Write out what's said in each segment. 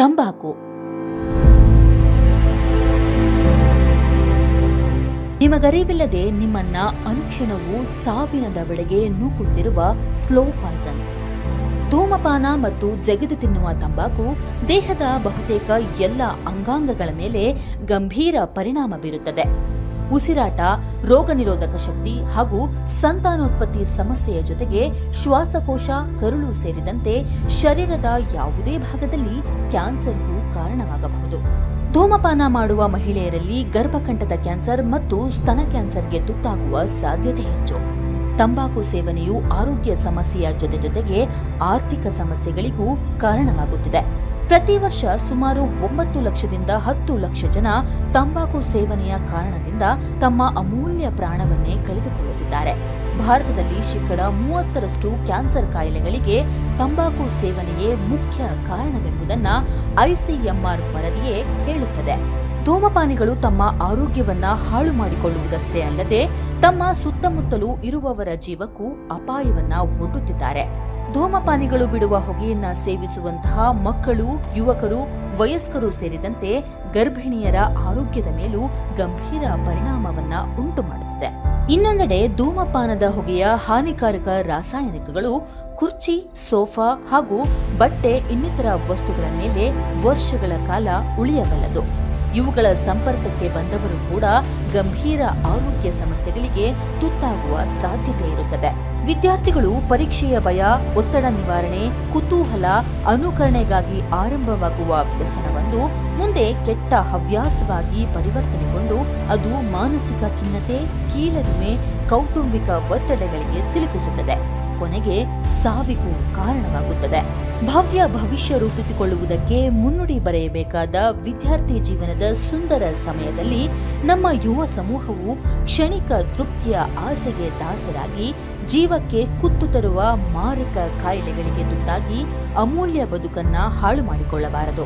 ತಂಬಾಕು. ನಿಮಗರಿವಿಲ್ಲದೆ ನಿಮ್ಮನ್ನ ಅನುಕ್ಷಣವು ಸಾವಿನ ದವಡೆಗೆ ನೂಕುತ್ತಿರುವ ಸ್ಲೋ ಪಾಯ್ಸನ್. ಧೂಮಪಾನ ಮತ್ತು ಜಗಿದು ತಿನ್ನುವ ತಂಬಾಕು ದೇಹದ ಬಹುತೇಕ ಎಲ್ಲ ಅಂಗಾಂಗಗಳ ಮೇಲೆ ಗಂಭೀರ ಪರಿಣಾಮ ಬೀರುತ್ತದೆ. ಉಸಿರಾಟ ರೋಗ ನಿರೋಧಕ ಶಕ್ತಿ ಹಾಗೂ ಸಂತಾನೋತ್ಪತ್ತಿ ಸಮಸ್ಯೆಯ ಜೊತೆಗೆ ಶ್ವಾಸಕೋಶ, ಕರುಳು ಸೇರಿದಂತೆ ಶರೀರದ ಯಾವುದೇ ಭಾಗದಲ್ಲಿ ಕ್ಯಾನ್ಸರ್ಗೂ ಕಾರಣವಾಗಬಹುದು. ಧೂಮಪಾನ ಮಾಡುವ ಮಹಿಳೆಯರಲ್ಲಿ ಗರ್ಭಕಂಠದ ಕ್ಯಾನ್ಸರ್ ಮತ್ತು ಸ್ತನ ಕ್ಯಾನ್ಸರ್ಗೆ ತುತ್ತಾಗುವ ಸಾಧ್ಯತೆ ಹೆಚ್ಚು. ತಂಬಾಕು ಸೇವನೆಯು ಆರೋಗ್ಯ ಸಮಸ್ಯೆಯ ಜೊತೆ ಜೊತೆಗೆ ಆರ್ಥಿಕ ಸಮಸ್ಯೆಗಳಿಗೂ ಕಾರಣವಾಗುತ್ತಿದೆ. ಪ್ರತಿ ವರ್ಷ ಸುಮಾರು ಒಂಬತ್ತು ಲಕ್ಷದಿಂದ ಹತ್ತು ಲಕ್ಷ ಜನ ತಂಬಾಕು ಸೇವನೆಯ ಕಾರಣದಿಂದ ತಮ್ಮ ಅಮೂಲ್ಯ ಪ್ರಾಣವನ್ನೇ ಕಳೆದುಕೊಳ್ಳುತ್ತಿದ್ದಾರೆ. ಭಾರತದಲ್ಲಿ ಶೇಕಡ ಮೂವತ್ತರಷ್ಟು ಕ್ಯಾನ್ಸರ್ ಕಾಯಿಲೆಗಳಿಗೆ ತಂಬಾಕು ಸೇವನೆಯೇ ಮುಖ್ಯ ಕಾರಣವೆಂಬುದನ್ನು ಐಸಿಎಂಆರ್ ವರದಿಯೇ ಹೇಳುತ್ತದೆ. ಧೂಮಪಾನಿಗಳು ತಮ್ಮ ಆರೋಗ್ಯವನ್ನ ಹಾಳು ಮಾಡಿಕೊಳ್ಳುವುದಷ್ಟೇ ಅಲ್ಲದೆ ತಮ್ಮ ಸುತ್ತಮುತ್ತಲು ಇರುವವರ ಜೀವಕ್ಕೂ ಅಪಾಯವನ್ನ ಒಡ್ಡುತ್ತಿದ್ದಾರೆ. ಧೂಮಪಾನಿಗಳು ಬಿಡುವ ಹೊಗೆಯನ್ನ ಸೇವಿಸುವಂತಹ ಮಕ್ಕಳು, ಯುವಕರು, ವಯಸ್ಕರು ಸೇರಿದಂತೆ ಗರ್ಭಿಣಿಯರ ಆರೋಗ್ಯದ ಮೇಲೂ ಗಂಭೀರ ಪರಿಣಾಮವನ್ನ ಉಂಟು ಮಾಡುತ್ತಿದೆ. ಇನ್ನೊಂದೆಡೆ ಧೂಮಪಾನದ ಹೊಗೆಯ ಹಾನಿಕಾರಕ ರಾಸಾಯನಿಕಗಳು ಕುರ್ಚಿ, ಸೋಫಾ ಹಾಗೂ ಬಟ್ಟೆ ಇನ್ನಿತರ ವಸ್ತುಗಳ ಮೇಲೆ ವರ್ಷಗಳ ಕಾಲ ಉಳಿಯಬಲ್ಲದು. ಇವುಗಳ ಸಂಪರ್ಕಕ್ಕೆ ಬಂದವರು ಕೂಡ ಗಂಭೀರ ಆರೋಗ್ಯ ಸಮಸ್ಯೆಗಳಿಗೆ ತುತ್ತಾಗುವ ಸಾಧ್ಯತೆ ಇರುತ್ತದೆ. ವಿದ್ಯಾರ್ಥಿಗಳು ಪರೀಕ್ಷೆಯ ಭಯ, ಒತ್ತಡ ನಿವಾರಣೆ, ಕುತೂಹಲ, ಅನುಕರಣೆಗಾಗಿ ಆರಂಭವಾಗುವ ವ್ಯಸನವೊಂದು ಮುಂದೆ ಕೆಟ್ಟ ಹವ್ಯಾಸವಾಗಿ ಪರಿವರ್ತನೆಗೊಂಡು ಅದು ಮಾನಸಿಕ ಖಿನ್ನತೆ, ಕೀಳರಿಮೆ, ಕೌಟುಂಬಿಕ ಒತ್ತಡಗಳಿಗೆ ಸಿಲುಕಿಸುತ್ತದೆ. ಕೊನೆಗೆ ಸಾವಿಗೂ ಕಾರಣವಾಗುತ್ತದೆ. ಭವ್ಯ ಭವಿಷ್ಯ ರೂಪಿಸಿಕೊಳ್ಳುವುದಕ್ಕೆ ಮುನ್ನುಡಿ ಬರೆಯಬೇಕಾದ ವಿದ್ಯಾರ್ಥಿ ಜೀವನದ ಸುಂದರ ಸಮಯದಲ್ಲಿ ನಮ್ಮ ಯುವ ಸಮೂಹವು ಕ್ಷಣಿಕ ತೃಪ್ತಿಯ ಆಸೆಗೆ ದಾಸರಾಗಿ, ಜೀವಕ್ಕೆ ಕುತ್ತು ತರುವ ಮಾರಕ ಕಾಯಿಲೆಗಳಿಗೆ ತುತ್ತಾಗಿ ಅಮೂಲ್ಯ ಬದುಕನ್ನ ಹಾಳು ಮಾಡಿಕೊಳ್ಳಬಾರದು.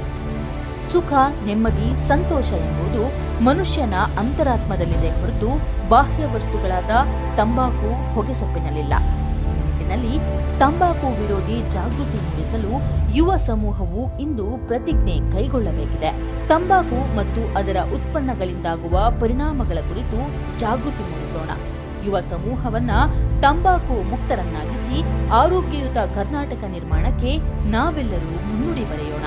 ಸುಖ, ನೆಮ್ಮದಿ, ಸಂತೋಷ ಎಂಬುದು ಮನುಷ್ಯನ ಅಂತರಾತ್ಮದಲ್ಲಿದೆ ಹೊರತು ಬಾಹ್ಯ ವಸ್ತುಗಳಾದ ತಂಬಾಕು, ಹೊಗೆಸೊಪ್ಪಿನಲ್ಲಿಲ್ಲ. ನಿಟ್ಟಿನಲ್ಲಿ ತಂಬಾಕು ವಿರೋಧಿ ಜಾಗೃತಿ ಮೂಡಿಸಲು ಯುವ ಸಮೂಹವು ಇಂದು ಪ್ರತಿಜ್ಞೆ ಕೈಗೊಳ್ಳಬೇಕಿದೆ. ತಂಬಾಕು ಮತ್ತು ಅದರ ಉತ್ಪನ್ನಗಳಿಂದಾಗುವ ಪರಿಣಾಮಗಳ ಕುರಿತು ಜಾಗೃತಿ ಮೂಡಿಸೋಣ. ಯುವ ಸಮೂಹವನ್ನ ತಂಬಾಕು ಮುಕ್ತರನ್ನಾಗಿಸಿ ಆರೋಗ್ಯಯುತ ಕರ್ನಾಟಕ ನಿರ್ಮಾಣಕ್ಕೆ ನಾವೆಲ್ಲರೂ ಮುನ್ನುಡಿ ಬರೆಯೋಣ